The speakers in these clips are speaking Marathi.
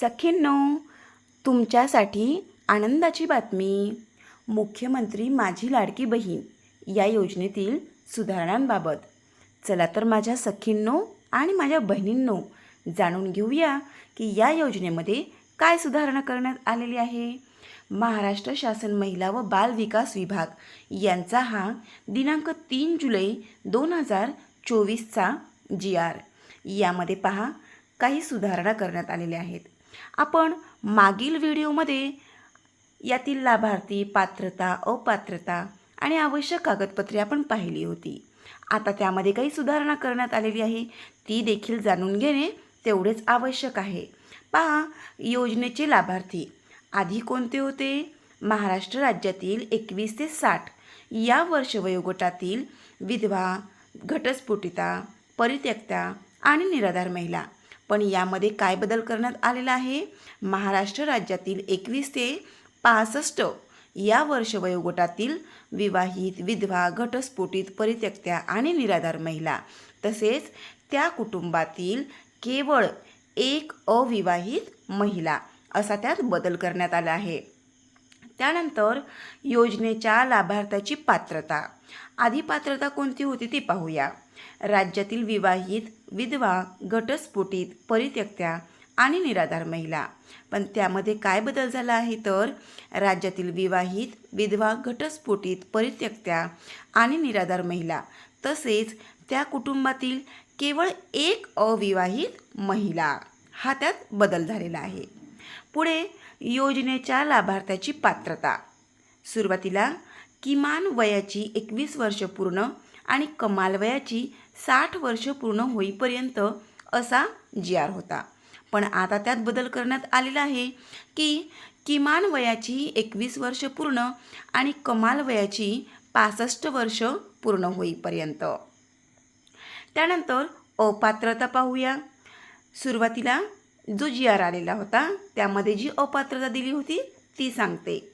सखींनो तुमच्यासाठी आनंदाची बातमी. मुख्यमंत्री माझी लाडकी बहीण या योजनेतील सुधारणांबाबत. चला तर माझ्या सखींनो आणि माझ्या बहिणींनो जाणून घेऊया की या योजनेमध्ये काय सुधारणा करण्यात आलेली आहे. महाराष्ट्र शासन महिला व बाल विकास विभाग यांचा हा दिनांक तीन जुलै दोन हजार चोवीसचा जी आर. यामध्ये पहा काही सुधारणा करण्यात आलेल्या आहेत. आपण मागील व्हिडिओमध्ये यातील लाभार्थी पात्रता अपात्रता आणि आवश्यक कागदपत्रे आपण पाहिली होती. आता त्यामध्ये काही सुधारणा करण्यात आलेली आहे. ती देखील जाणून घेणे तेवढेच आवश्यक आहे. पहा योजनेचे लाभार्थी. आधी कोणते होते? महाराष्ट्र राज्यातील एकवीस ते साठ. या वर्ष वयोगटातील विधवा घटस्फोटिता परित्यक्ता आणि निराधार महिला. पण यामध्ये काय बदल करण्यात आलेला आहे? महाराष्ट्र राज्यातील एकवीस ते पासष्ट या वर्ष वयोगटातील विवाहित विधवा घटस्फोटित परित्यक्त्या आणि निराधार महिला तसेच त्या कुटुंबातील केवळ एक अविवाहित महिला असा त्यात बदल करण्यात आला आहे. त्यानंतर योजनेच्या लाभार्थ्याची पात्रता. आधी पात्रता कोणती होती ती पाहूया. राज्यातील विवाहित विधवा घटस्फोटित परित्यक्त्या आणि निराधार महिला. पण त्यामध्ये काय बदल झाला आहे तर? राज्यातील विवाहित विधवा घटस्फोटित परित्यक्त्या आणि निराधार महिला. तसेच त्या कुटुंबातील केवळ एक अविवाहित महिला. हा त्यात बदल झालेला आहे. पुढे योजनेच्या लाभार्थ्याची पात्रता. सुरुवातीला किमान वयाची एकवीस वर्ष पूर्ण आणि कमाल वयाची साठ वर्ष पूर्ण होईपर्यंत असा जी आर होता. पण आता त्यात बदल करण्यात आलेला आहे की किमान वयाची एकवीस वर्ष पूर्ण आणि कमाल वयाची पासष्ट वर्ष पूर्ण होईपर्यंत. त्यानंतर अपात्रता पाहूया. सुरुवातीला जो जी आर आलेला होता त्यामध्ये जी अपात्रता दिली होती ती सांगते.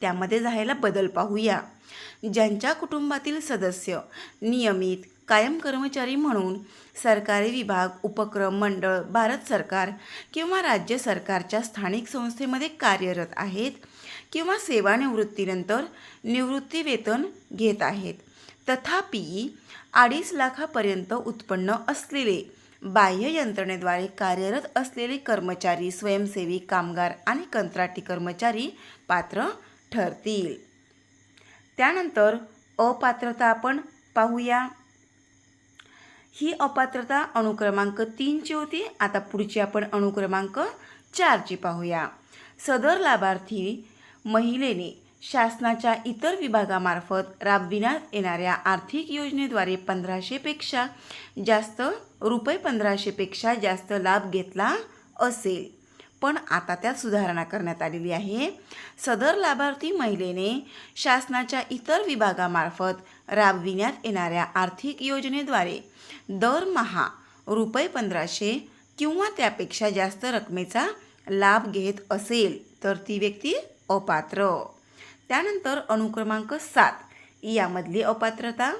त्यामध्ये झालेला बदल पाहूया. ज्यांच्या कुटुंबातील सदस्य नियमित कायम कर्मचारी म्हणून सरकारी विभाग उपक्रम मंडळ भारत सरकार किंवा राज्य सरकारच्या स्थानिक संस्थेमध्ये कार्यरत आहेत किंवा सेवानिवृत्तीनंतर निवृत्तीवेतन घेत आहेत. तथापि अडीच लाखापर्यंत उत्पन्न असलेले बाह्य यंत्रणेद्वारे कार्यरत असलेले कर्मचारी स्वयंसेवी कामगार आणि कंत्राटी कर्मचारी पात्र ठरतील. त्यानंतर अपात्रता आपण पाहूया. ही अपात्रता अणुक्रमांक तीनची होती. आता पुढची आपण अणुक्रमांक चारची पाहूया. सदर लाभार्थी महिलेने शासनाच्या इतर विभागामार्फत राबविण्यात येणाऱ्या आर्थिक योजनेद्वारे पंधराशेपेक्षा जास्त रुपये पंधराशेपेक्षा जास्त लाभ घेतला असेल. पण आता त्यात सुधारणा करण्यात आलेली आहे. सदर लाभार्थी महिलेने शासनाच्या इतर विभागामार्फत राबविण्यात येणाऱ्या आर्थिक योजनेद्वारे दरमहा रुपये पंधराशे किंवा त्यापेक्षा जास्त रकमेचा लाभ घेत असेल तर ती व्यक्ती अपात्र. त्यानंतर अनुक्रमांक सात यामधली अपात्रता.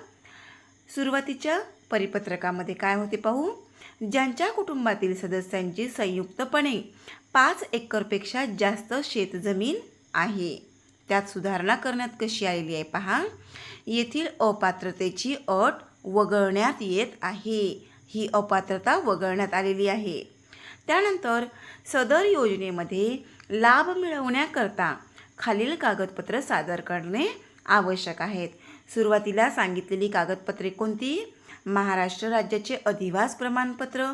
सुरुवातीच्या परिपत्रकामध्ये काय होते पाहू? ज्यांच्या कुटुंबातील सदस्यांची संयुक्तपणे पाच एकरपेक्षा जास्त शेतजमीन आहे. त्यात सुधारणा करण्यात कशी आलेली आहे पहा. येथील अपात्रतेची अट वगळण्यात येत आहे. ही अपात्रता वगळण्यात आलेली आहे. त्यानंतर सदर योजनेमध्ये लाभ मिळवण्याकरता खालील कागदपत्र सादर करणे आवश्यक आहेत. सुरुवातीला सांगितलेली कागदपत्रे कोणती? महाराष्ट्र राज्याचे अधिवास प्रमाणपत्र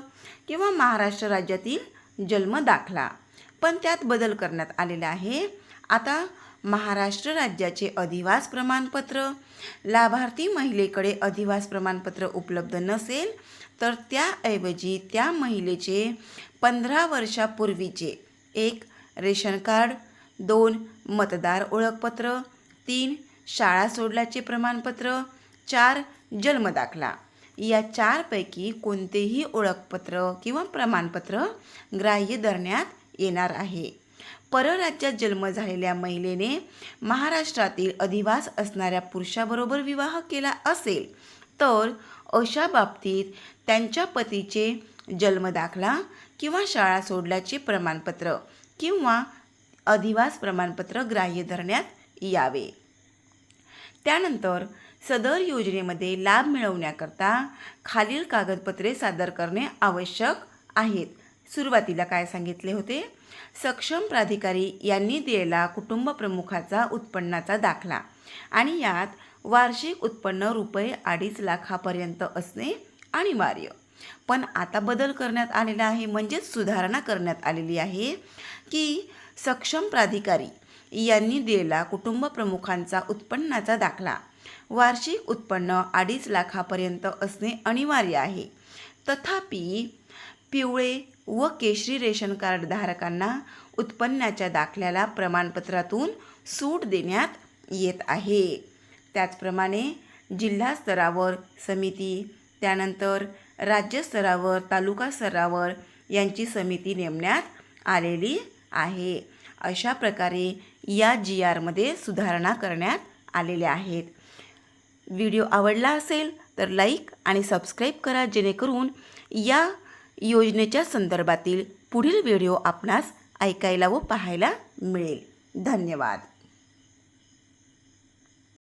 किंवा महाराष्ट्र राज्यातील जन्म दाखला पण त्यात बदल करण्यात आलेला आहे. आता महाराष्ट्र राज्याचे अधिवास प्रमाणपत्र. लाभार्थी महिलेकडे अधिवास प्रमाणपत्र उपलब्ध नसेल तर त्याऐवजी त्या महिलेचे पंधरा वर्षापूर्वीचे एक रेशन कार्ड दोन मतदार ओळखपत्र तीन शाळा सोडल्याचे प्रमाणपत्र चार जन्मदाखला. या चारपैकी कोणतेही ओळखपत्र किंवा प्रमाणपत्र ग्राह्य धरण्यात येणार आहे. परराज्यात जन्म झालेल्या महिलेने महाराष्ट्रातील अधिवास असणाऱ्या पुरुषाबरोबर विवाह केला असेल तर अशा बाबतीत त्यांच्या पतीचे जन्मदाखला किंवा शाळा सोडल्याचे प्रमाणपत्र किंवा अधिवास प्रमाणपत्र ग्राह्य धरण्यात यावे. त्यानंतर सदर योजनेमध्ये लाभ मिळवण्याकरता खालील कागदपत्रे सादर करणे आवश्यक आहेत. सुरुवातीला काय सांगितले होते? सक्षम प्राधिकारी यांनी दिलेला कुटुंब प्रमुखाचा उत्पन्नाचा दाखला आणि यात वार्षिक उत्पन्न रुपये अडीच लाखापर्यंत असणे अनिवार्य. पण आता बदल करण्यात आलेला आहे म्हणजेच सुधारणा करण्यात आलेली आहे की सक्षम प्राधिकारी यांनी दिलेला कुटुंब प्रमुखांचा उत्पन्नाचा दाखला वार्षिक उत्पन्न अडीच लाखापर्यंत असणे अनिवार्य आहे. तथापि पिवळे व केशरी रेशन कार्ड धारकांना उत्पन्नाच्या दाखल्याला प्रमाणपत्रातून सूट देण्यात येत आहे. त्याचप्रमाणे जिल्हा स्तरावर समिती त्यानंतर राज्यस्तरावर तालुका स्तरावर यांची समिती नेमण्यात आलेली आहे. अशा प्रकारे या जी आरमध्ये सुधारणा करण्यात आलेल्या आहेत. व्हिडिओ आवडला असेल तर लाईक आणि सबस्क्राईब करा जेणेकरून या योजनेच्या संदर्भातील पुढील व्हिडिओ आपणास ऐकायला व पाहायला मिळेल. धन्यवाद.